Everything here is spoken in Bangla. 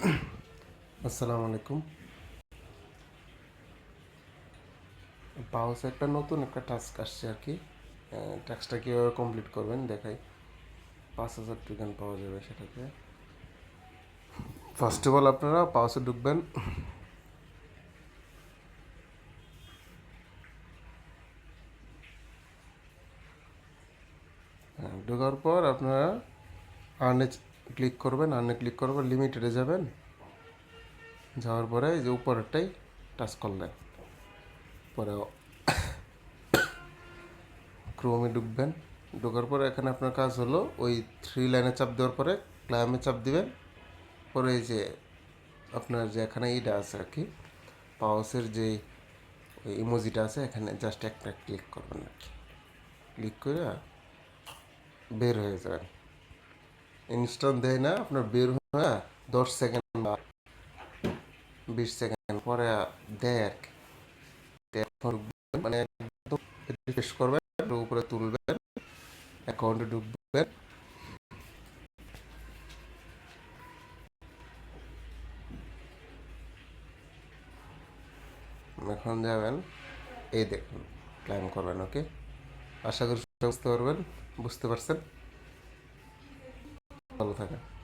আসসালামু আলাইকুম। পাউসে একটা নতুন একটা টাস্ক আসছে আর কি। টাস্কটা কীভাবে কমপ্লিট করবেন দেখাই। পাঁচ হাজার টোকেন পাওয়া যাবে সেটাতে। ফার্স্ট অফ অল আপনারা পাউসে ঢুকবেন। ঢোকার পর আপনারা আর্নে ক্লিক করবেন আর্নে ক্লিক পর লিমিটেডে যাবেন। যাওয়ার পরে এই যে উপরেরটাই টাচ করলেন। পরে ক্রোমে ঢুকবেন। ঢোকার পরে এখানে আপনার কাজ হলো ওই থ্রি লাইনে চাপ দেওয়ার পরে ক্লাইমে চাপ দিবেন। পরে এই যে আপনার যে এখানে এইটা আছে আর কি পাওসের যে ওই ইমোজিটা আছে, এখানে জাস্ট একটা ক্লিক করবেন আর কি। ক্লিক করে বের হয়ে যাবেন। ইনস্ট্যান্ট দেয় না, আপনার বের হয়ে দশ সেকেন্ড বা বিশ সেকেন্ড পরে দেয় আর কি। মানে রিফ্রেশ করবেন উপরে তুলবেন অ্যাকাউন্টে ঢুকবেন। এখন যাবেন, এই দেখুন ক্লাইম করবেন ওকে আশা করি বুঝতে পারবেন বুঝতে পারছেন? ভালো থাকেন।